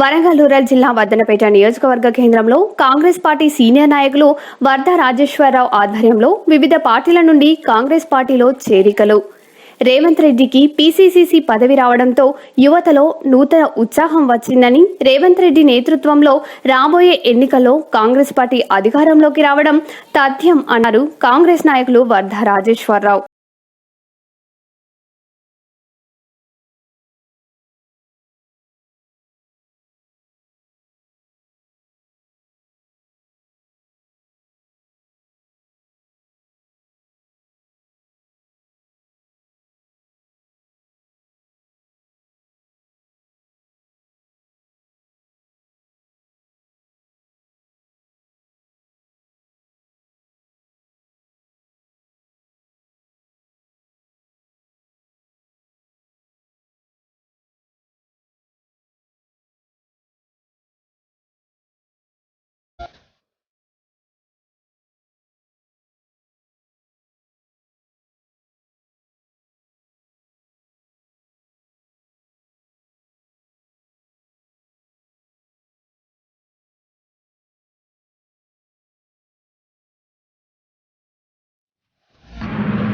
Warangal rural జిల్లా వర్ధనపేట నియోజకవర్గ కేంద్రంలో కాంగ్రెస్ పార్టీ సీనియర్ నాయకులు వర్ధ రాజేశ్వరరావు ఆధ్వర్యంలో వివిధ పార్టీల నుండి కాంగ్రెస్ పార్టీలో చేరికలు. రేవంత్ రెడ్డికి పీసీసీసీ పదవి రావడంతో యువతలో నూతన ఉత్సాహం వచ్చిందని రేవంత్ రెడ్డి నేతృత్వంలో రాబోయే ఎన్నికల్లో కాంగ్రెస్ పార్టీ అధికారంలోకి రావడం తథ్యం అన్నారు కాంగ్రెస్ నాయకులు వర్ధ రాజేశ్వరరావు.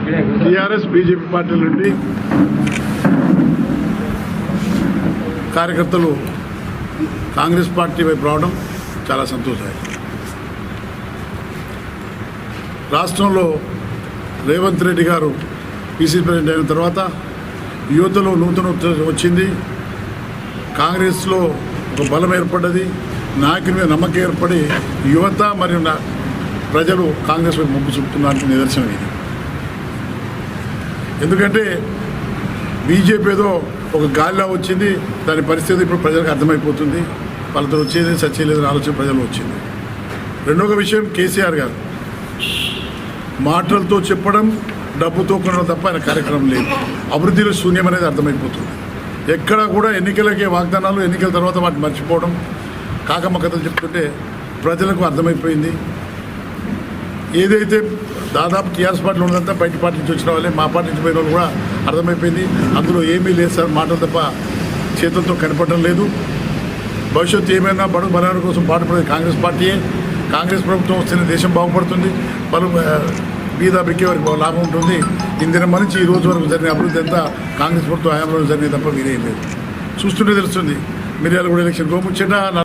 టీఆర్ఎస్ బీజేపీ పార్టీల నుండి కార్యకర్తలు కాంగ్రెస్ పార్టీ వైపు రావడం చాలా సంతోషం రాష్ట్రంలో రేవంత్ రెడ్డి గారు పీసీ ప్రెసిడెంట్ అయిన తర్వాత యువతలో నూతన వచ్చింది. కాంగ్రెస్లో ఒక బలం ఏర్పడ్డది. నాయకుని మీద నమ్మకం ఏర్పడి యువత మరియు ప్రజలు కాంగ్రెస్ వైపు మొగ్గు చూపుతున్నానికి నిదర్శనం ఇది. ఎందుకంటే బీజేపీ ఏదో ఒక గాలిలా వచ్చింది దాని పరిస్థితి ఇప్పుడు ప్రజలకు అర్థమైపోతుంది. వాళ్ళతో వచ్చేది సచ్చేలేదని ఆలోచన ప్రజలు వచ్చింది. రెండవ విషయం కేసీఆర్ గారు. మాటలతో చెప్పడం డబ్బుతో కొనడం తప్ప ఆయన కార్యక్రమం లేదు. అభివృద్ధిలో శూన్యం అనేది అర్థమైపోతుంది. ఎక్కడ కూడా ఎన్నికలకే వాగ్దానాలు ఎన్నికల తర్వాత వాటిని మర్చిపోవడం కాకమ్మ కథలు చెప్తుంటే ప్రజలకు అర్థమైపోయింది. ఏదైతే దాదాపు టీఆర్ఎస్ పార్టీలో ఉన్నదంతా బయట పార్టీ నుంచి వచ్చిన వాళ్ళే మా పార్టీ నుంచి పోయిన వాళ్ళు కూడా అర్థమైపోయింది. అందులో ఏమీ లేదు సార్ మాటలు తప్ప చేతులతో కనపడటం లేదు. భవిష్యత్తు ఏమైనా బడుగు బలాల కోసం పాటుపడేది కాంగ్రెస్ పార్టీయే. కాంగ్రెస్ ప్రభుత్వం వస్తేనే దేశం బాగుపడుతుంది. పలు ఆ, బీద బిక్కే వరకు లాభం ఉంటుంది. ఇందిన మనిషి ఈ రోజు వరకు జరిగిన అభివృద్ధి అంతా కాంగ్రెస్ ప్రభుత్వం హయాంలో జరిగింది తప్ప మీరేం లేదు. చూస్తుంటే తెలుస్తుంది మిర్యాలగూడ ఎలక్షన్ గోముచ్చట